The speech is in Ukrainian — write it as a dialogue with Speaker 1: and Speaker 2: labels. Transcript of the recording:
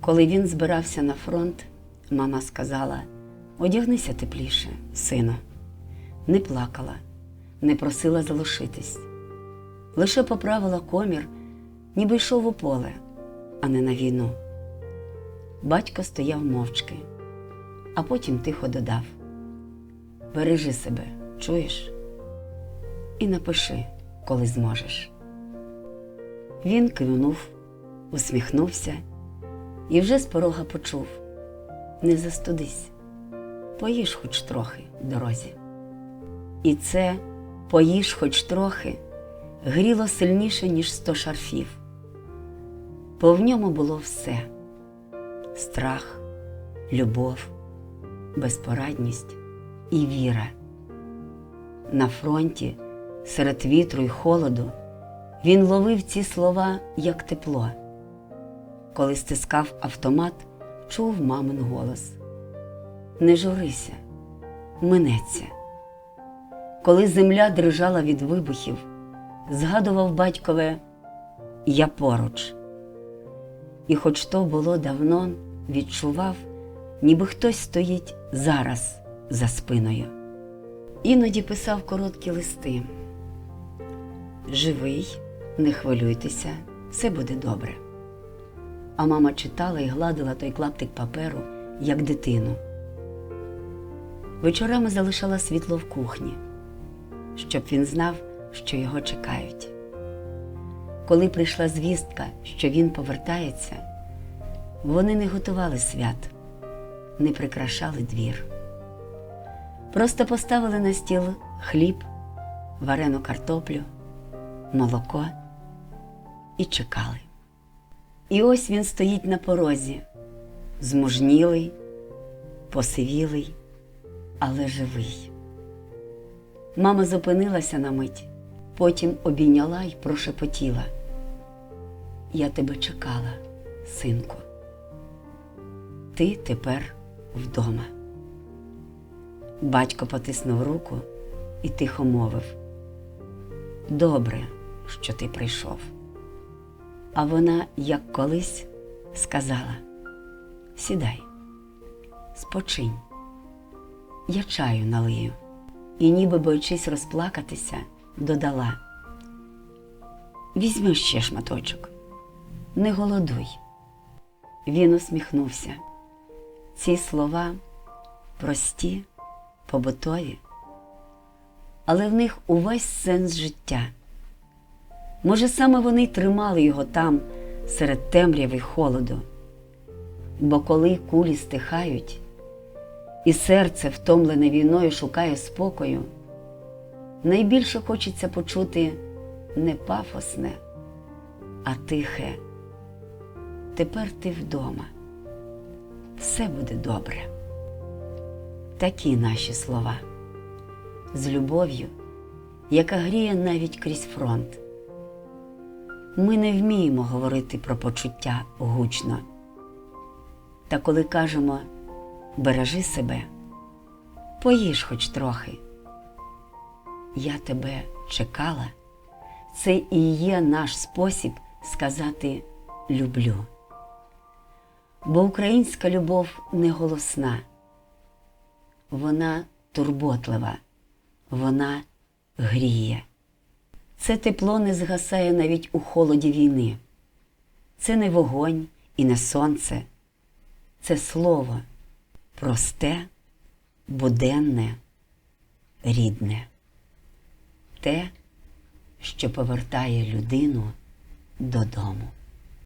Speaker 1: Коли він збирався на фронт, мама сказала: одягнися тепліше, сину. Не плакала, не просила залишитись. Лише поправила комір, ніби йшов у поле, а не на війну. Батько стояв мовчки, а потім тихо додав: Бережи себе, чуєш? І напиши, коли зможеш. Він кивнув, усміхнувся і вже з порога почув: Не застудись, поїж хоч трохи в дорозі. І це поїж хоч трохи гріло сильніше, ніж сто шарфів. Бо в ньому було все: страх, любов, безпорадність і віра. На фронті, серед вітру й холоду, він ловив ці слова як тепло. Коли стискав автомат, чув мамин голос: Не журися, минеться. Коли земля дрижала від вибухів, згадував батькове Я поруч. І, хоч то було давно, відчував, ніби хтось стоїть зараз за спиною. Іноді писав короткі листи. Живий, не хвилюйтеся, все буде добре. А мама читала і гладила той клаптик паперу, як дитину. Вечорами залишала світло в кухні, щоб він знав, що його чекають. Коли прийшла звістка, що він повертається, вони не готували свят, не прикрашали двір. Просто поставили на стіл хліб, варену картоплю, молоко і чекали. І ось він стоїть на порозі, змужнілий, посивілий, але живий. Мама зупинилася на мить, потім обійняла й прошепотіла. Я тебе чекала, синку. Ти тепер вдома. Батько потиснув руку і тихо мовив: Добре, що ти прийшов. А вона, як колись, сказала: Сідай, спочинь, я чаю налию. І, ніби боючись розплакатися, додала: Візьми ще шматочок, не голодуй. Він усміхнувся. Ці слова прості, побутові, але в них увесь сенс життя. Може, саме вони й тримали його там, серед темряви й холоду. Бо коли кулі стихають, і серце, втомлене війною, шукає спокою, найбільше хочеться почути не пафосне, а тихе. Тепер ти вдома. Все буде добре. Такі наші слова з любов'ю, яка гріє навіть крізь фронт. Ми не вміємо говорити про почуття гучно. Та коли кажемо бережи себе, поїж хоч трохи. Я тебе чекала, це і є наш спосіб сказати люблю. Бо українська любов не голосна, вона турботлива, вона гріє. Це тепло не згасає навіть у холоді війни. Це не вогонь і не сонце, це слово просте, буденне, рідне, те, що повертає людину додому.